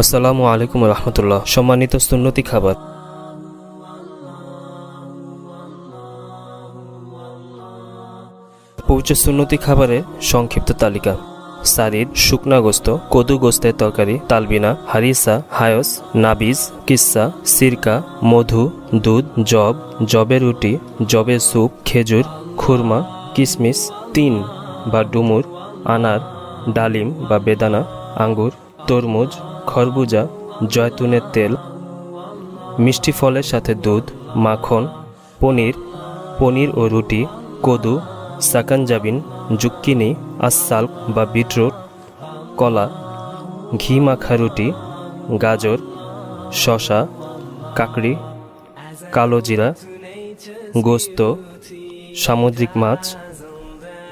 আসসালামু আলাইকুম রহমতুল্লাহ। সম্মানিত সুন্নতি খাবার। পৌঁছে সুন্নতি খাবারের সংক্ষিপ্ত তালিকা। সারিদ শুকনা গোস্ত, কদু গোস্তের তরকারি, তালবিনা, হারিসা, হায়স, নাবিজ, কিসা, সিরকা, মধু, দুধ, জব, জবের রুটি, জবের স্যুপ, খেজুর, খুরমা কিশমিশ তিন। বা ডুমুর, আনার, ডালিম বা বেদানা, আঙ্গুর, তরমুজ, খরবুজা, জয়তুনের তেল, মিষ্টি ফলের সাথে দুধ, মাখন, পনির পনির ও রুটি, কদু সাকানজাবিন জুক্কিনি আসাল্ক বা বিটরুট, কলা, ঘি মাখা রুটি, গাজর শশা কাকড়ি, কালো জিরা, গোস্ত, সামুদ্রিক মাছ,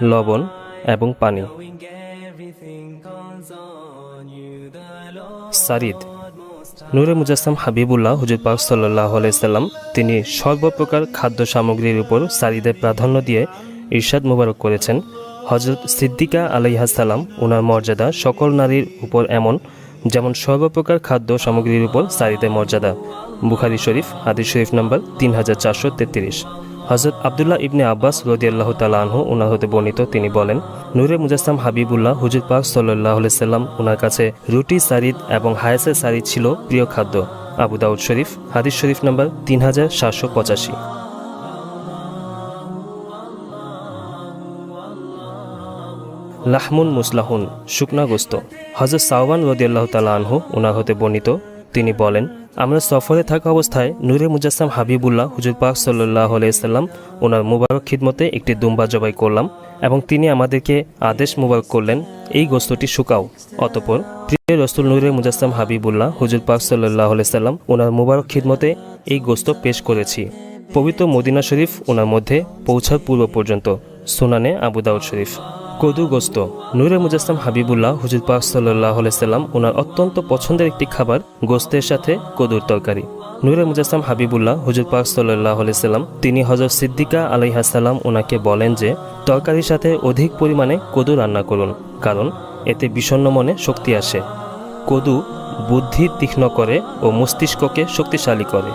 লবণ এবং পানি। সারিদ, নূরে মুজাসসাম হাবিবুল্লাহ, হুজুর পাক সাল্লাহ সাল্লাম, তিনি সর্বপ্রকার খাদ্য সামগ্রীর উপর সারিদের প্রাধান্য দিয়ে ইরশাদ মোবারক করেছেন। হজরত সিদ্দিকা আলাইহাসাল্লাম ওনার মর্যাদা সকল নারীর উপর এমন, যেমন সর্বপ্রকার খাদ্য সামগ্রীর উপর সারিদের মর্যাদা। বুখারি শরীফ, হাদিস শরীফ নম্বর তিন হাজার চারশো তেত্রিশ। হজরত আবদুল্লাহ ইবনে আব্বাস রদিয়াল্লাহ তালা আনহু ওনার হতে বর্ণিত, তিনি বলেন, নূরে মুজাসসাম হাবিবুল্লাহ হুজুর পাক সাল্লাহ সাল্লাম ওনার কাছে রুটি, সারিদ এবং হায়াসের সারিদ ছিল প্রিয় খাদ্য। আবু দাউদ শরীফ, হাদিস শরীফ নম্বর তিন হাজার সাতশো পঁচাশি। লাহমুন মুসলাহুন, শুকনা গোস্ত। হজরত সাওয়ান রদিয়াল্লাহ তালা আনহু ওনার হতে বর্ণিত তিনি বলেন, আমরা সফরে থাকা অবস্থায় নূরে মুজাসসাম হাবিবুল্লাহ, হুজুর পাক সাল্লাহ আলাইসাল্লাম ওনার মুবারক খিদমতে একটি দুম্বা জবাই করলাম এবং তিনি আমাদেরকে আদেশ মুবারক করলেন, এই গোস্তটি শুকাও। অতপর প্রিয় রসুল নূরে মুজাসসাম হাবিবুল্লাহ, হুজুর পাক সাল্লাহ আলাইসাল্লাম ওনার মুবারক খিদমতে এই গোস্ত পেশ করেছি। পবিত্র মদিনা শরীফ ওনার মধ্যে পৌঁছার পূর্ব পর্যন্ত, সুনানে আবু দাউদ শরীফ। কদু গোস্ত নূরে মুজাসলাম হাবিবুল্লাহ, হুজুর পাক সাল্লাহ সাল্লাম ওনার অত্যন্ত পছন্দের একটি খাবার গোস্তের সাথে কদুর তরকারি। নূরে মুজাসলাম হাবিবুল্লাহ, হুজুর পাক সাল্লাহ সাল্লাম, তিনি হজরত সিদ্দিকা আলাইহাসাল্লাম ওনাকে বলেন যে, তরকারির সাথে অধিক পরিমাণে কদু রান্না করুন, কারণ এতে বিষণ্ণ মনে শক্তি আসে। কদু বুদ্ধি তীক্ষ্ণ করে ও মস্তিষ্ককে শক্তিশালী করে।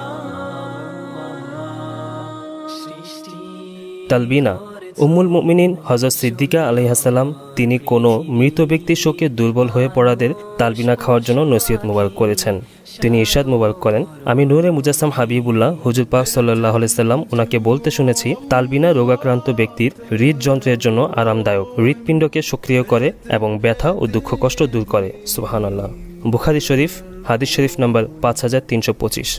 তালবিনা উম্মুল মুমিনিন হজরত সিদ্দিকা আলহাসাল্লাম তিনি কোনো মৃত ব্যক্তির শোকে দুর্বল হয়ে পড়াদের তালবিনা খাওয়ার জন্য নসিহত মুবারক করেছেন। তিনি ইরশাদ মুবারক করেন। আমি নূরে মুজাসসাম হাবিবুল্লাহ, হুজুর পাক সাল্লাহ সাল্লাম ওনাকে বলতে শুনেছি, তালবিনা রোগাক্রান্ত ব্যক্তির হৃদযন্ত্রের জন্য আরামদায়ক, হৃৎপিণ্ডকে সক্রিয় করে এবং ব্যথা ও দুঃখ কষ্ট দূর করে। সুবাহান আল্লাহ বুখারি শরীফ, হাদিস শরীফ নম্বর পাঁচ হাজার তিনশো পঁচিশ।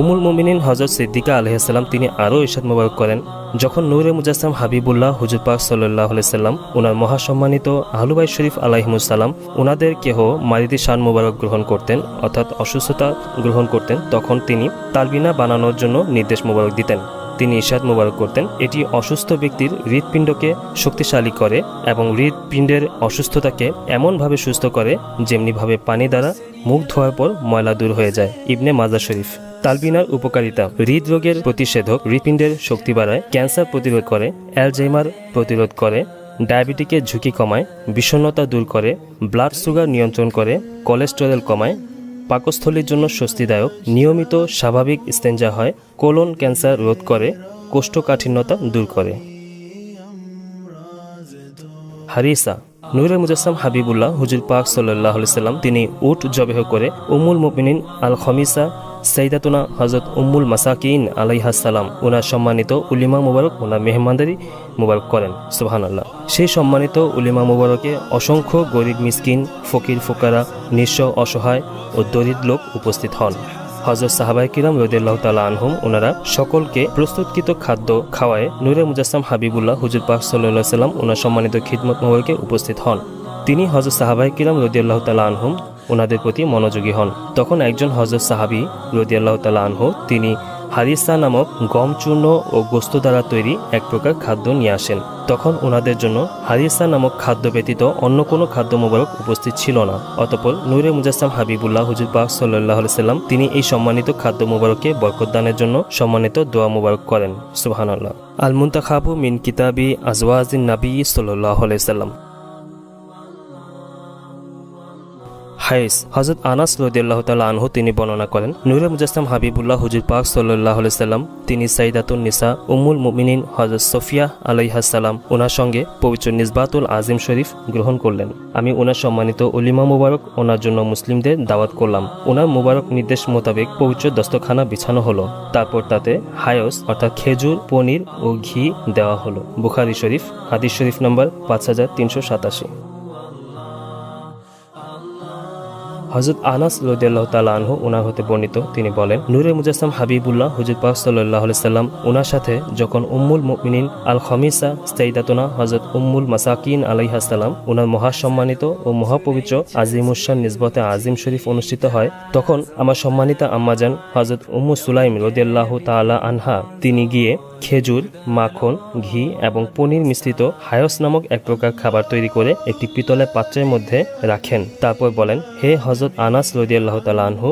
উমুল মুমিনিন হজরত সিদ্দিকা আলহাম তিনি আরও ইরশাদ মোবারক করেন, যখন নূরে মুজাসসাম হাবিবুল্লাহ হুজুর পাক সাল্লাহ সাল্লাম ওনার মহাসম্মানিত আহলুবাই শরীফ আলাহিমুসাল্লাম ওনাদের কেহ মারিদি শান মোবারক গ্রহণ করতেন অর্থাৎ অসুস্থতা গ্রহণ করতেন, তখন তিনি তালবিনা বানানোর জন্য নির্দেশ মোবারক দিতেন। তিনি ইশাদ মোবারক করতেন। এটি অসুস্থ ব্যক্তির হৃৎপিণ্ডকে শক্তিশালী করে এবং হৃৎপিণ্ডের অসুস্থতাকে এমনভাবে সুস্থ করে যেমনিভাবে পানি দ্বারা মুখ ধোয়ার পর ময়লা দূর হয়ে যায়। ইবনে মাজা শরীফ। তালবিনার উপকারিতা। হৃদরোগের প্রতিষেধক হৃৎপিণ্ডের শক্তি বাড়ায়, ক্যান্সার প্রতিরোধ করে, অ্যালজাইমার প্রতিরোধ করে, ডায়াবেটিকের ঝুঁকি কমায়, বিষণ্ণতা দূর করে, ব্লাড সুগার নিয়ন্ত্রণ করে, কোলেস্টেরল কমায় পাকস্থলীর জন্য স্বস্তিদায়ক, নিয়মিত স্বাভাবিক স্তেঞ্জা হয়, কোলন ক্যান্সার রোধ করে, কোষ্ঠকাঠিন্যতা দূর করে। হারিসা, নুরে মুজাসম হাবিবুল্লাহ, হুজুর পাক সাল্লাহ সাল্লাম, তিনি উট জবেহ করে উমুল মুমিনিন আল খমিসা সৈদাতুনা হজরত উম্মুল মাসাকিন আলাইহাসাল্লাম ওনার সম্মানিত উলিমা মুবারক ওনার মেহমানদারি মুবারক করেন সুহান আল্লাহ সেই সম্মানিত উলিমা মুবারকে অসংখ্য গরিব মিসকিন, ফকির ফোকারা, নিঃস্ব অসহায় ও দরিদ্র লোক উপস্থিত হন। হজরত সাহাবাই কিরাম রদিয়াল্লাহ তালা আনহুম ওনারা সকলকে প্রস্তুতকৃত খাদ্য খাওয়ায় নূরে মুজাসসাম হাবিবুল্লাহ হুজুর পাক সাল্লাহ সাল্লাম ওনার সম্মানিত খিদমত মোবারকে উপস্থিত হন। তিনি হজরত সাহাবাই কিরাম রদিয়াল্লাহ তালা আনহুম ওনাদের প্রতি মনোযোগী হন। তখন একজন হজরত সাহাবি রদিয়াল্লাহ তালা আনহু, তিনি হারিসা নামক গম চূর্ণ ও গোস্ত দ্বারা তৈরি এক প্রকার খাদ্য নিয়ে আসেন। তখন ওনাদের জন্য হারিসা নামক খাদ্য ব্যতীত অন্য কোনো খাদ্য মোবারক উপস্থিত ছিল না। অতপর নূরে মুজাসসাম হাবিবুল্লাহ, হুজুর পাক সাল্লাহ সাল্লাম, তিনি এই সম্মানিত খাদ্য মোবারককে বরকতদানের জন্য সম্মানিত দোয়া মোবারক করেন। সুবাহান আল্লাহ আল মুন্তাখাবু মিন কিতাবি আজওয়াজিন নাবী সাল্লাহ সাল্লাম। হাইস হজরত আনাস রদিয়াল্লাহ তালা আনহু তিনি বর্ণনা করেন, নুরে মুজাসলাম হাবিবুল্লাহ হুজুর পাক সাল্লাহ সাল্লাম, তিনি সাইদাতুল নিসা, উম্মুল মুমিনিন হজরত সফিয়া আলাইহাসাল্লাম ওনার সঙ্গে পবিত্র নিসবাতুল আজিম শরীফ গ্রহণ করলেন। আমি ওনার সম্মানিত অলিমা মুবারক ওনার জন্য মুসলিমদের দাওয়াত করলাম। ওনার মুবারক নির্দেশ মোতাবেক পবিত্র দস্তখানা বিছানো হলো। তারপর তাতে হায়স, অর্থাৎ খেজুর, পনির ও ঘি দেওয়া হলো। বুখারি শরীফ, হাদিস শরীফ নম্বর পাঁচ হাজার তিনশো সাতাশি। হজরত আনাস রদিয়াল্লাহ তালা আনহু ওনার হতে বর্ণিত। তিনি বলেন, নূরে মুজাসম হাবিবুল্লাহ, হুজুর পাক সাল্লাহ সাল্লাম ওনার সাথে যখন উম্মুল মুমিনিন আল খমিসা স্তাইদাতনা হজরত উম্মুল মাসাকিন আলাইহাসাল্লাম ওনার মহাসম্মানিত ও মহাপবিত্র আজিমুসান নিসবতে আজিম শরীফ অনুষ্ঠিত হয়, তখন আমার সম্মানিতা আম্মাজান হজরত উম্মু সুলাইম রদিয়াল্লাহ তালা আনহা। তিনি গিয়ে খেজুর, মাখন, ঘি এবং পনির মিশ্রিত হায়স নামক এক প্রকার খাবার তৈরি করে একটি পিতলের পাত্রের মধ্যে রাখেন। তারপর বলেন, হে হজরত আনাস রদিয়াল্লাহ তালা আনহু,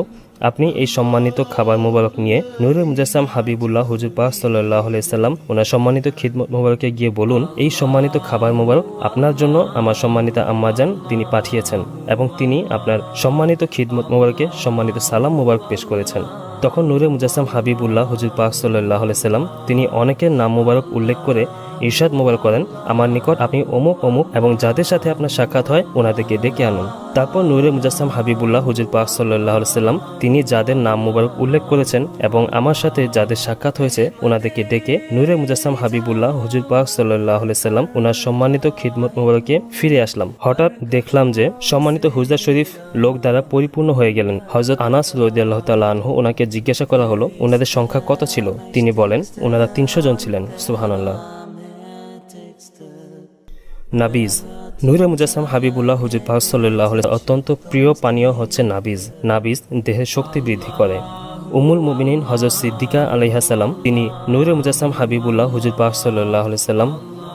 আপনি এই সম্মানিত খাবার মোবারক নিয়ে নুরে মুজাসসাম হাবিবুল্লাহ হুজুর পাক সাল্লাহ সাল্লাম ওনার সম্মানিত খিদমত মোবারকে গিয়ে বলুন, এই সম্মানিত খাবার মোবারক আপনার জন্য আমার সম্মানিতা আম্মাজান তিনি পাঠিয়েছেন এবং তিনি আপনার সম্মানিত খিদমত মোবারকে সম্মানিত সালাম মোবারক পেশ করেছেন। তখন নূরে মুজাসসাম হাবিবুল্লাহ হুজুর পাক সাল্লাহ সাল্লাম তিনি অনেকের নাম মোবারক উল্লেখ করে ইরশাদ মোবারক করেন, আমার নিকট আপনি অমুক অমুক এবং যাদের সাথে আপনার সাক্ষাৎ হয় ওনাদেরকে ডেকে আনুন। তারপর নূরে মুজাসসাম হাবিবুল্লাহ, হুজুর পাক সাল্লাহ সাল্লাম, তিনি যাদের নাম মোবারক উল্লেখ করেছেন এবং আমার সাথে যাদের সাক্ষাৎ হয়েছে ওনাদেরকে ডেকে নূরে মুজাসসাম হাবিবুল্লাহ, হুজুর পাক সাল্লাহ সাল্লাম, ওনার সম্মানিত খিদমত মোবারকে ফিরে আসলাম। হঠাৎ দেখলাম যে সম্মানিত হুজরা শরীফ লোক দ্বারা পরিপূর্ণ হয়ে গেলেন। হজরত আনাস রদিয়াল্লাহ তাল্লাহ আনহু ওনাকে জিজ্ঞাসা করা হলো, ওনাদের সংখ্যা কত ছিল? তিনি বলেন, ওনারা তিনশো জন ছিলেন। সুবহানাল্লাহ। নাবিজ। নূরে মুজাসসাম হাবিবুল্লাহ হুজুর পাক সাল্লাহ অত্যন্ত প্রিয় পানীয় হচ্ছে নাবিজ। নাবিজ দেহের শক্তি বৃদ্ধি করে। উমুল মুবিনিন হজরত সিদ্দিকা আলাইহাসাল্লাম তিনি নূরে মুজাসসাম হাবিবুল্লাহ হুজুর পাক সাল্লাহ সাল্লাম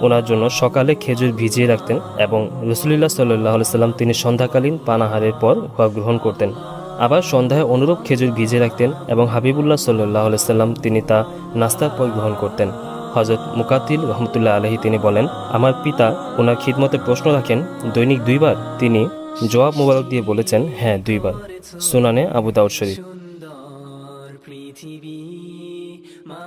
ওনার জন্য সকালে খেজুর ভিজিয়ে রাখতেন এবং রসুলিল্লাহ সাল্লাহ সাল্লাম তিনি সন্ধ্যাকালীন পানাহারের পর গ্রহণ করতেন। আবার সন্ধ্যায় অনুরূপ খেজুর ভিজিয়ে রাখতেন এবং হাবিবুল্লাহ সাল্লাহ সাল্লাম তিনি তা নাস্তার পর গ্রহণ করতেন। হজরত মুকাতিল রহমতুল্লাহ আলহি তিনি বলেন, আমার পিতা ওনার খিদমতে প্রশ্ন রাখেন, দৈনিক দুইবার। তিনি জবাব মোবারক দিয়ে বলেছেন হ্যাঁ দুইবার। সুনানে আবু দাউদ শরীফ।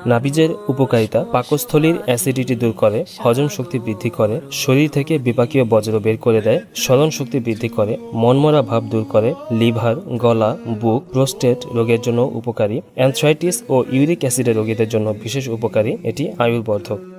নাবিজের উপকারিতা পাকস্থলীর অ্যাসিডিটি দূর করে, হজম শক্তি বৃদ্ধি করে, শরীর থেকে বিপাকীয় বজ্র বের করে দেয়, স্মরণ শক্তি বৃদ্ধি করে, মনমরা ভাব দূর করে, লিভার, গলা, বুক, প্রোস্টেট রোগের জন্য উপকারী, অ্যান্থ্রাইটিস ও ইউরিক অ্যাসিডের রোগীদের জন্য বিশেষ উপকারী, এটি আয়ুর্বর্ধক।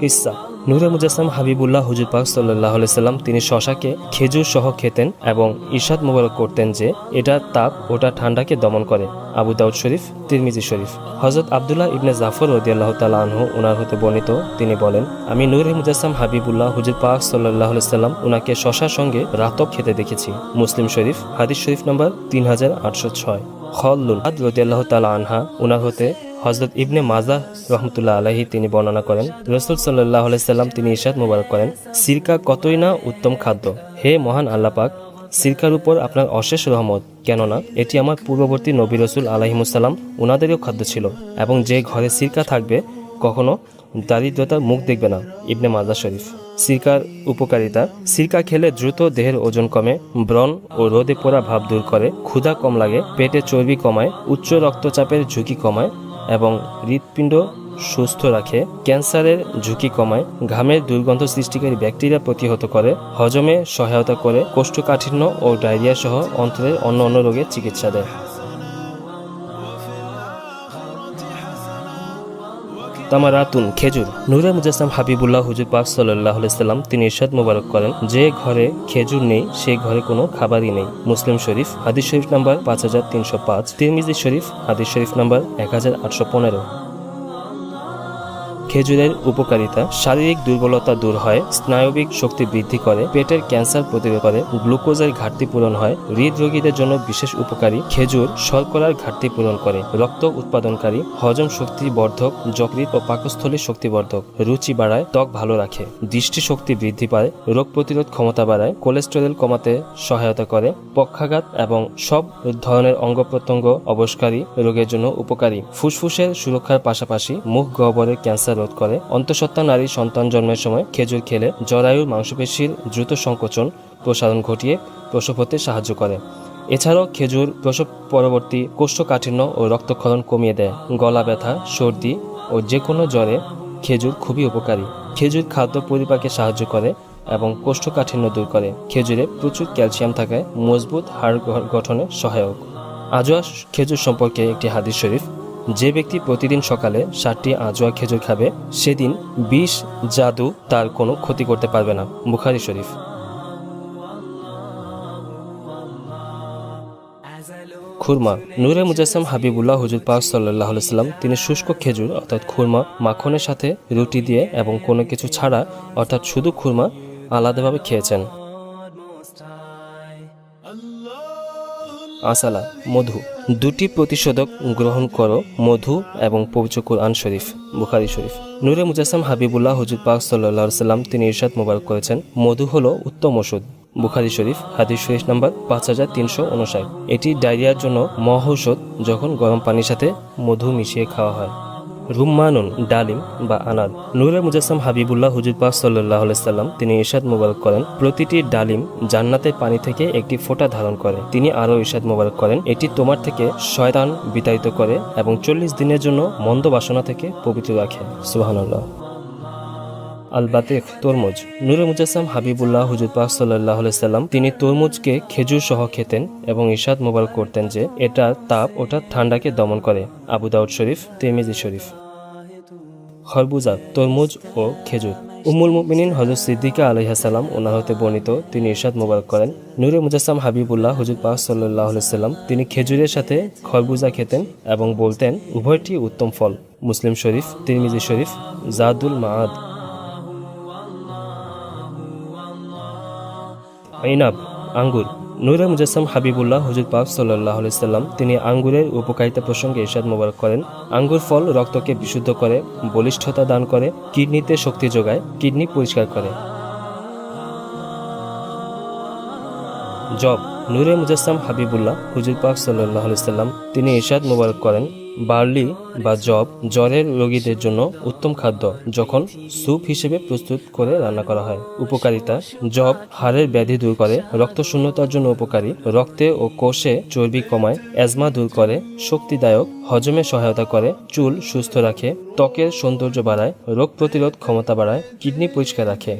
কিসা নূরে মুজাসসাম হাবিবুল্লাহ হুজুর পাক সাল্লাহ সাল্লাম তিনি শশাকে খেজুর সহ খেতেন এবং ইরশাদ মোবারক করতেন যে এটা তাপ, ওটা ঠান্ডাকে দমন করে। আবু দাউদ শরীফ, তিরমিজি শরীফ। হজরত আবদুল্লাহ ইবনে জাফর রদিয়াল্লাহ তালা আনহু ওনার হতে বর্ণিত, তিনি বলেন, আমি নূরে মুজাসসাম হাবিবুল্লাহ হুজুর পাক সাল্লাহ সাল্লাম ওনাকে শশার সঙ্গে রাতব খেতে দেখেছি। মুসলিম শরীফ, হাদিস শরীফ নম্বর তিন হাজার আটশো ছয়। খল্লুল আদ রদিয়াল্লাহ তালা আনহা, উনার হতে হজরত ইবনে মাজা রহমতুল্লাহ আলাহি তিনি বর্ণনা করেন, রসুল সাল্লাহ সাল্লাম তিনি ইশাদ মুবারক করেন, সিরকা কতই না উত্তম খাদ্য। হে মহান আল্লাপাক সিরকার উপর আপনার অশেষ রহমত, কেননা এটি আমার পূর্ববর্তী নবী রসুল আলহিমুসাল্লাম উনাদেরও খাদ্য ছিল এবং যে ঘরে সিরকা থাকবে কখনো দারিদ্রতার মুখ দেখবে না ইবনে মাজা শরীফ। সিরকার উপকারিতা। সিরকা খেলে দ্রুত দেহের ওজন কমে, ব্রণ ও রোদে পোড়া ভাব দূর করে, ক্ষুধা কম লাগে, পেটে চর্বি কমায়, উচ্চ রক্তচাপের ঝুঁকি কমায় এবং হৃৎপিণ্ড সুস্থ রাখে, ক্যান্সারের ঝুঁকি কমায়, ঘামের দুর্গন্ধ সৃষ্টিকারী ব্যাকটেরিয়া প্রতিহত করে, হজমে সহায়তা করে, কোষ্ঠকাঠিন্য ও ডায়রিয়া সহ অন্তরের অন্য অন্য রোগের চিকিৎসা দেয়। তামারাতুন খেজুর। নুরে মুজাসম হাবিবুল্লাহ হুজুর পাক সাল্লাহ সাল্লাম তিনি ইরশাদ মোবারক করেন, যে ঘরে খেজুর নেই, সে ঘরে কোনো খাবারই নেই। মুসলিম শরীফ, হাদিস শরীফ নাম্বার পাঁচ হাজার তিনশো পাঁচ। তিরমিজি শরীফ, হাদিস শরীফ নাম্বার এক হাজার আটশো পনেরো। খেজুরের উপকারিতা, শারীরিক দুর্বলতা দূর হয়, স্নায়বিক শক্তি বৃদ্ধি করে, পেটের ক্যান্সার প্রতিরোধ করে, গ্লুকোজের ঘাটতি পূরণ হয়, হৃদরোগীদের জন্য বিশেষ উপকারী খেজুর, শর্করার ঘাটতি পূরণ করে, রক্ত উৎপাদনকারী, হজম শক্তি বর্ধক যকৃত ও পাকস্থলী শক্তিবর্ধক, রুচি বাড়ায়, ত্বক ভালো রাখে দৃষ্টি শক্তি বৃদ্ধি পায়, রোগ প্রতিরোধ ক্ষমতা বাড়ায়, কোলেস্টেরল কমাতে সহায়তা করে, পক্ষাঘাত এবং সব ধরনের অঙ্গ প্রত্যঙ্গ অবস্কারী রোগের জন্য উপকারী। ফুসফুসের সুরক্ষার পাশাপাশি মুখ গহ্বরের ক্যান্সার রোগে রোধ করে। অন্তঃসত্ত্বা নারী সন্তান জন্মের সময় খেজুর খেলে জরায়ুর মাংসপেশির দ্রুত সংকোচন প্রসারণ ঘটিয়ে প্রসব হতে সাহায্য করে। এছাড়াও খেজুর প্রসব পরবর্তী কোষ্ঠকাঠিন্য ও রক্তক্ষরণ কমিয়ে দেয়। গলা ব্যথা, সর্দি ও যে কোনো জ্বরে খেজুর খুবই উপকারী। খেজুর খাদ্য পরিপাকে সাহায্য করে এবং কোষ্ঠকাঠিন্য দূর করে। খেজুরে প্রচুর ক্যালসিয়াম থাকায় মজবুত হাড় গঠনে সহায়ক। আজোয়া খেজুর সম্পর্কে একটি হাদিস শরীফ যে ব্যক্তি প্রতিদিন সকালে ষাটটি আজোয়া খেজুর খাবে, সেদিন বিষ, জাদু তার কোনো ক্ষতি করতে পারবে না। বুখারি শরীফ। খুরমা, নূরে মুজাসম হাবিবুল্লাহ হুজুর পাক সাল্লাহ সাল্লাম, তিনি শুষ্ক খেজুর অর্থাৎ খুরমা, মাখনের সাথে রুটি দিয়ে এবং কোনো কিছু ছাড়া অর্থাৎ শুধু খুরমা আলাদাভাবে খেয়েছেন। আসালা, মধু। দুটি প্রতিষেধক গ্রহণ করো, মধু এবং পবিত্র কোরআন শরীফ, বুখারি শরীফ। নূরে মুজাসম হাবিবুল্লাহ হজুর পাক সাল্লাহ সাল্লাম তিনি ইরশাদ মোবারক করেছেন, মধু হলো উত্তম ওষুধ। বুখারি শরীফ, হাদিস শরীফ নাম্বার পাঁচ হাজার তিনশো উনষাট। এটি ডায়রিয়ার জন্য মহ ঔষধ যখন গরম পানির সাথে মধু মিশিয়ে খাওয়া হয়। রুম্মানুন, ডালিম বা আনার নুরে মুজাসম হাবিবুল্লাহ হুজুর সাল্লাহ সাল্লাম তিনি ইরশাদ মোবারক করেন। প্রতিটি ডালিম জান্নাতের পানি থেকে একটি ফোঁটা ধারণ করে। তিনি আরও ইরশাদ মোবারক করেন, এটি তোমার থেকে শয়তান বিতাড়িত করে এবং চল্লিশ দিনের জন্য মন্দ বাসনা থেকে পবিত্র রাখে। সুবহানাল্লাহ। আল বাতেক তরমুজ। নুরে মুজাসম হাবিবুল্লাহ হুজুর পাক সাল্লাহ সাল্লাম তিনি তরমুজকে খেজুর সহ খেতেন এবং ইশাদ মোবারক করতেন যে এটা তাপ ওটা ঠান্ডাকে দমন করে। আবু দাউদ শরীফ তেমিজি শরীফ। খরবুজা, তরমুজ ও খেজুর। উমুল মুমিনিন হজরত সিদ্দিকা আলহাসাল্লাম ওনার হতে বর্ণিত তিনি ইরশাদ মোবারক করেন। নুরে মুজাসম হাবিবুল্লাহ হুজুর পাক সাল্লাহ সাল্লাম তিনি খেজুরের সাথে খরবুজা খেতেন এবং বলতেন, উভয়টি উত্তম ফল। মুসলিম শরীফ, তিরমিজি শরীফ, জাদুল মাআদ। ইনাব আঙ্গুর নুরে মুজাসম হাবিবুল্লাহ হুজুর পাক সাল্লাহ সাল্লাম তিনি আঙ্গুরের উপকারিতা প্রসঙ্গে ইরশাদ মোবারক করেন। আঙ্গুর ফল রক্তকে বিশুদ্ধ করে, বলিষ্ঠতা দান করে, কিডনিতে শক্তি যোগায়, কিডনি পরিষ্কার করে। জব নূরে মুজাসম হাবিবুল্লাহ হুজুর পাক সাল্লাহ সাল্লাম তিনি ইরশাদ মোবারক করেন। বার্লি বা জব জ্বরের রোগীদের জন্য উত্তম খাদ্য, যখন স্যুপ হিসেবে প্রস্তুত করে রান্না করা হয়। উপকারিতা, জব হাড়ের ব্যাধি দূর করে, রক্ত শূন্যতার জন্য উপকারী, রক্তে ও কোষে চর্বি কমায়, অ্যাজমা দূর করে, শক্তিদায়ক, হজমে সহায়তা করে, চুল সুস্থ রাখে, ত্বকের সৌন্দর্য বাড়ায়, রোগ প্রতিরোধ ক্ষমতা বাড়ায়, কিডনি পরিষ্কার রাখে।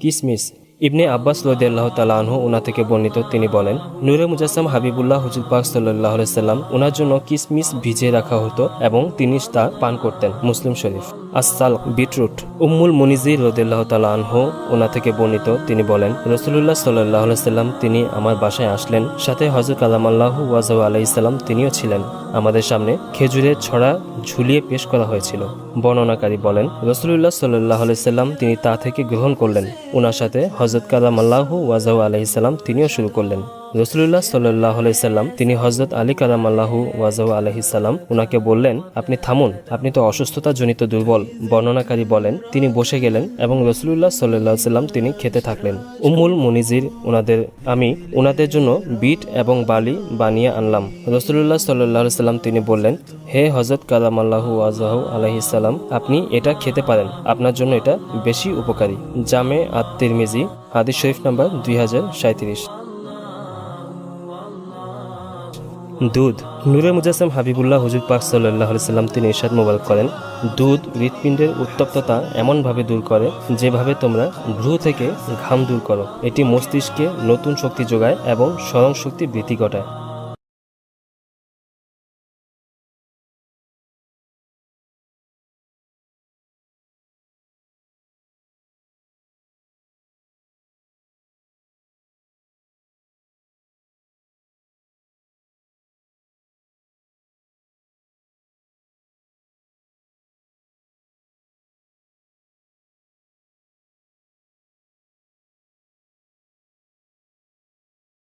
কিসমিস ইবনে আব্বাস রদিয়াল্লাহ তালা আনহু ওনা থেকে বর্ণিত, তিনি বলেন, নুরে মুজাসম হাবিবুল্লাহ হুজুর পাক সাল্লাহ সাল্লাম ওনার জন্য কিসমিস ভিজিয়ে রাখা হতো এবং তিনি তা পান করতেন। মুসলিম শরীফ। আসাল বিটরুট। উম্মুল মনিজির রদিয়াল্লাহ তালা আনহু ওনা থেকে বর্ণিত, তিনি বলেন রসুল্লাহ সাল্লাহ সাল্লাম, তিনি আমার বাসায় আসলেন। সাথে হজরত কালাম আল্লাহ ওয়াজাহ আলাইসাল্লাম তিনিও ছিলেন। আমাদের সামনে খেজুরের ছড়া ঝুলিয়ে পেশ করা হয়েছিল। বর্ণনাকারী বলেন রসুল্লাহ সাল্লাহ সাল্লাম তিনি তা থেকে গ্রহণ করলেন। ওনার সাথে হজরত কালাম আল্লাহ ওয়াজাহ আলহিসাল্লাম তিনিও শুরু করলেন। রসুল্লাহ সাল্লাহ সাল্লাম, তিনি হজরত আলী কালাম আল্লাহু ওয়াজাহ আলহিসাল্লাম ওনাকে বললেন, আপনি থামুন, আপনি তো অসুস্থতা জনিত দুর্বল, বর্ণনাকারী বলেন। তিনি বসে গেলেন এবং রসুল্লাহ সাল্লাহ সাল্লাম তিনি খেতে থাকলেন। উমুল মুনিজির ওনাদের আমি ওনাদের জন্য বিট এবং বালি বানিয়ে আনলাম। রসুল্লাহ সাল্লাহ সাল্লাম তিনি বললেন, হে হজরত কালাম আল্লাহু ওয়াজাহ আলহিসাল্লাম আপনি এটা খেতে পারেন, আপনার জন্য এটা বেশি উপকারী। জামে আত তিরমিজি হাদিস শরীফ নাম্বার দুই হাজার সাঁত্রিশ দুধ। নুরে মুজাসম হাবিবুল্লাহ হুজুর পাক সাল্লাহ সাল্লাম তিনি ইরশাদ মোবাইল করেন। দুধ হৃৎপিণ্ডের উত্তপ্ততা এমনভাবে দূর করে যেভাবে তোমরা ভ্রু থেকে ঘাম দূর করো। এটি মস্তিষ্কে নতুন শক্তি যোগায় এবং স্মরণ শক্তি বৃদ্ধি ঘটায়।